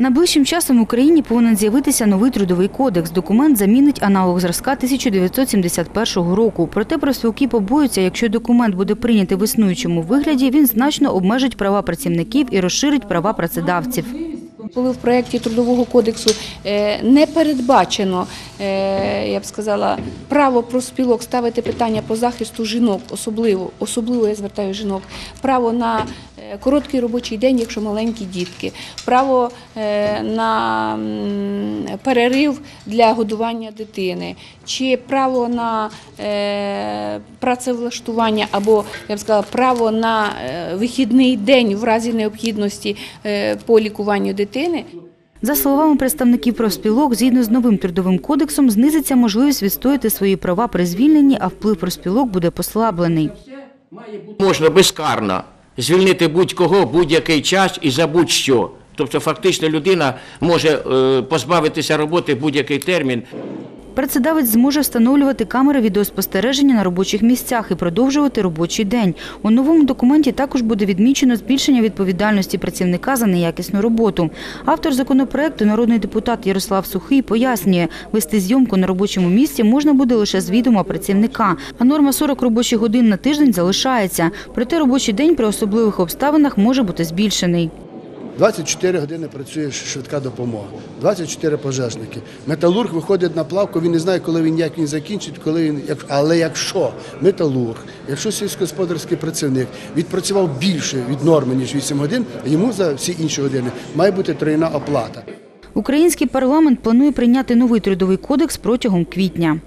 Найближчим часом в Україні повинен з'явитися новий трудовий кодекс. Документ замінить аналог зразка 1971 року. Проте профспілки побоюються, якщо документ буде прийнятий в існуючому вигляді, він значно обмежить права працівників і розширить права працедавців. Коли в проєкті трудового кодексу е, не передбачено, я б сказала, право профспілок ставити питання по захисту жінок, особливо, особливо я звертаю жінок, право на е, короткий робочий день, якщо маленькі дітки, право е, на перерив для годування дитини, чи право на е, працевлаштування або я б сказала, право на е, вихідний день в разі необхідності е, по лікуванню дитини. За словами представників профспілок, згідно з новим трудовим кодексом, знизиться можливість відстояти свої права при звільненні, а вплив профспілок буде послаблений. Можна безкарно звільнити будь-кого будь-який час і за будь-що. Тобто фактично людина може е, позбавитися роботи будь-який термін. Працедавець зможе встановлювати камери відеоспостереження на робочих місцях і продовжувати робочий день. У новому документі також буде відмічено збільшення відповідальності працівника за неякісну роботу. Автор законопроекту, народний депутат Ярослав Сухий, пояснює, вести зйомку на робочому місці можна буде лише з відома працівника, а норма 40 робочих годин на тиждень залишається. Проте робочий день при особливих обставинах може бути збільшений. 24 години працює швидка допомога, 24 пожежники. Металург виходить на плавку, він не знає, коли він як він закінчить, коли він як але якщо металург, якщо сільськогосподарський працівник відпрацював більше від норми ніж 8 годин, йому за всі інші години має бути тройна оплата. Український парламент планує прийняти новий трудовий кодекс протягом квітня.